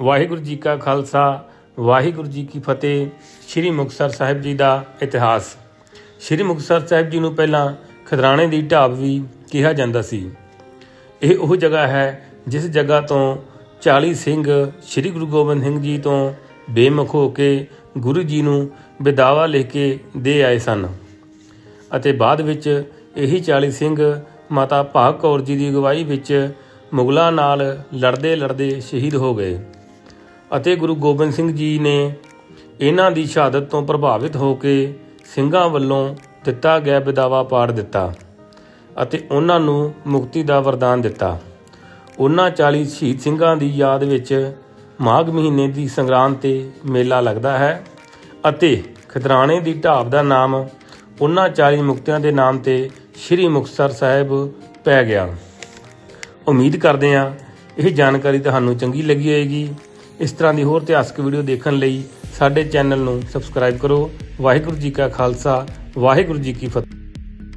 ਵਾਹਿਗੁਰੂ ਜੀ ਕਾ ਖਾਲਸਾ, ਵਾਹਿਗੁਰੂ ਜੀ ਕੀ ਫਤਿਹ, ਸ੍ਰੀ ਮੁਕਤਸਰ ਸਾਹਿਬ ਜੀ ਦਾ ਇਤਿਹਾਸ। ਸ੍ਰੀ ਮੁਕਤਸਰ ਸਾਹਿਬ ਜੀ ਨੂੰ ਪਹਿਲਾਂ ਖਦਰਾਣੇ ਦੀ ਢਾਬ ਵੀ ਕਿਹਾ ਜਾਂਦਾ ਸੀ। ਇਹ ਉਹ ਜਗ੍ਹਾ ਹੈ ਜਿਸ ਜਗ੍ਹਾ ਤੋਂ 40 ਸਿੰਘ ਸ੍ਰੀ ਗੁਰੂ ਗੋਬਿੰਦ ਸਿੰਘ ਜੀ ਤੋਂ ਬੇਮੁਖ ਹੋ ਕੇ ਗੁਰੂ ਜੀ ਨੂੰ ਵਿਦਾਵਾ ਲਿਖ ਕੇ ਦੇ ਆਏ ਸਨ। ਅਤੇ ਬਾਅਦ ਵਿੱਚ ਇਹੀ 40 ਸਿੰਘ ਮਾਤਾ ਭਾਗ ਕੌਰ ਜੀ ਦੀ ਅਗਵਾਈ ਵਿੱਚ ਮੁਗਲਾਂ ਨਾਲ ਲੜਦੇ ਲੜਦੇ ਸ਼ਹੀਦ ਹੋ ਗਏ। ਅਤੇ ਗੁਰੂ ਗੋਬਿੰਦ ਸਿੰਘ ਜੀ ਨੇ ਇਹਨਾਂ ਦੀ ਸ਼ਹਾਦਤ ਤੋਂ ਪ੍ਰਭਾਵਿਤ ਹੋ ਕੇ ਸਿੰਘਾਂ ਵੱਲੋਂ ਦਿੱਤਾ ਗਿਆ ਵਿਦਾਵਾ ਪਾੜ ਦਿੱਤਾ ਅਤੇ ਉਹਨਾਂ ਨੂੰ ਮੁਕਤੀ ਦਾ ਵਰਦਾਨ ਦਿੱਤਾ। ਉਹਨਾਂ 40 ਸ਼ਹੀਦ ਸਿੰਘਾਂ ਦੀ ਯਾਦ ਵਿੱਚ ਮਾਘ ਮਹੀਨੇ ਦੀ ਸੰਗਰਾਂਦ ਤੇ ਮੇਲਾ ਲੱਗਦਾ ਹੈ ਅਤੇ ਖਦਰਾਣੇ ਦੀ ਢਾਬ ਦਾ ਨਾਮ ਉਹਨਾਂ 40 ਮੁਕਤਿਆਂ ਦੇ ਨਾਮ ਤੇ ਸ੍ਰੀ ਮੁਕਤਸਰ ਸਾਹਿਬ ਪੈ ਗਿਆ। ਉਮੀਦ ਕਰਦੇ ਹਾਂ ਇਹ ਜਾਣਕਾਰੀ ਤੁਹਾਨੂੰ ਚੰਗੀ ਲੱਗੀ ਹੋਵੇਗੀ ਇਸ ਤਰ੍ਹਾਂ ਦੀ ਹੋਰ ਇਤਿਹਾਸਕ ਵੀਡੀਓ ਦੇਖਣ ਲਈ ਸਾਡੇ ਚੈਨਲ ਨੂੰ ਸਬਸਕ੍ਰਾਈਬ ਕਰੋ। ਵਾਹਿਗੁਰੂ ਜੀ ਕਾ ਖਾਲਸਾ, ਵਾਹਿਗੁਰੂ ਜੀ ਕੀ ਫਤਿਹ।